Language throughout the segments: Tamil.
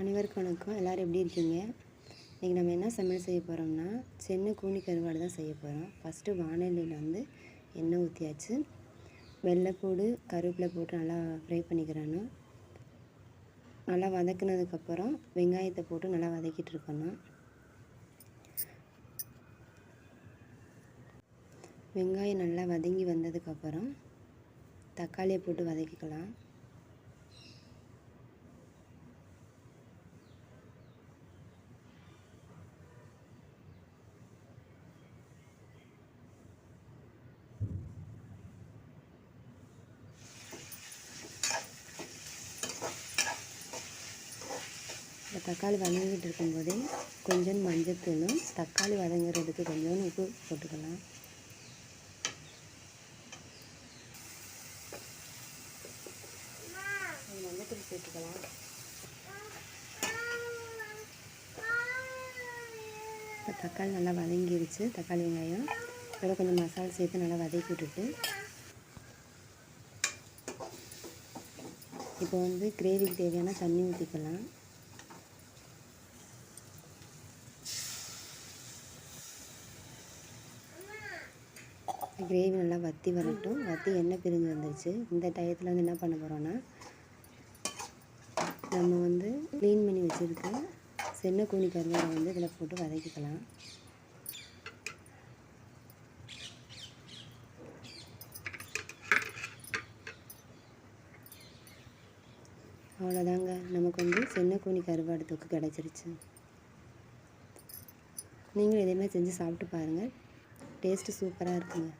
அனைவருக்கும் வணக்கம். எல்லோரும் எப்படி இருக்கீங்க? இன்றைக்கி நம்ம என்ன சமையல் செய்ய போகிறோம்னா சென்னை கூனி கருவாடு தான் செய்ய போகிறோம் ஃபஸ்ட்டு வானிலையில் வந்து எண்ணெய் ஊற்றியாச்சு வெள்ளைப்பூடு கருவேப்பிலை போட்டு நல்லா ஃப்ரை பண்ணிக்கிறானு நல்லா வதக்குனதுக்கப்புறம் வெங்காயத்தை போட்டு நல்லா வதக்கிட்டு இருக்கணும் வெங்காயம் நல்லா வதங்கி வந்ததுக்கப்புறம் தக்காளியை போட்டு வதக்கிக்கலாம். இந்த தக்காளி வதங்கிட்டு இருக்கும்போதே கொஞ்சம் மஞ்சத்தூளும் தக்காளி வதங்குறதுக்கு கொஞ்சம் உப்பு போட்டுக்கலாம். மஞ்சத்தூள் சேர்த்துக்கலாம். இப்போ தக்காளி நல்லா வதங்கிருச்சு தக்காளி வெங்காயம். இதோட கொஞ்சம் மசாலா சேர்த்து நல்லா வதக்கி விட்டுட்டு இப்போ வந்து கிரேவிக்கு தேவையான தண்ணி ஊற்றிக்கலாம் கிரேவி நல்லா வற்றி வரட்டும். வற்றி எண்ணெய் பிரிஞ்சு வந்துருச்சு. இந்த டயத்தில் வந்து என்ன பண்ண போகிறோன்னா நம்ம வந்து க்ளீன் பண்ணி வச்சுருக்க சென்ன கூனி கருவாடை வந்து இதில் போட்டு வதக்கிக்கலாம். அவ்வளோதாங்க நமக்கு வந்து சென்ன கூனி கருவாடு தொக்கு கிடச்சிருச்சு. நீங்களும் இதேமாதிரி செஞ்சு சாப்பிட்டு பாருங்கள் டேஸ்ட்டு சூப்பராக இருக்குங்க.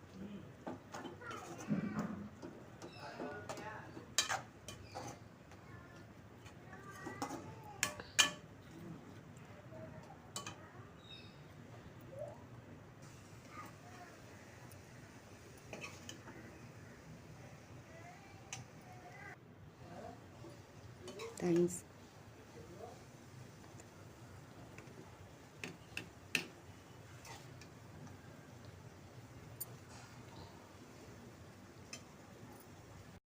Thanks.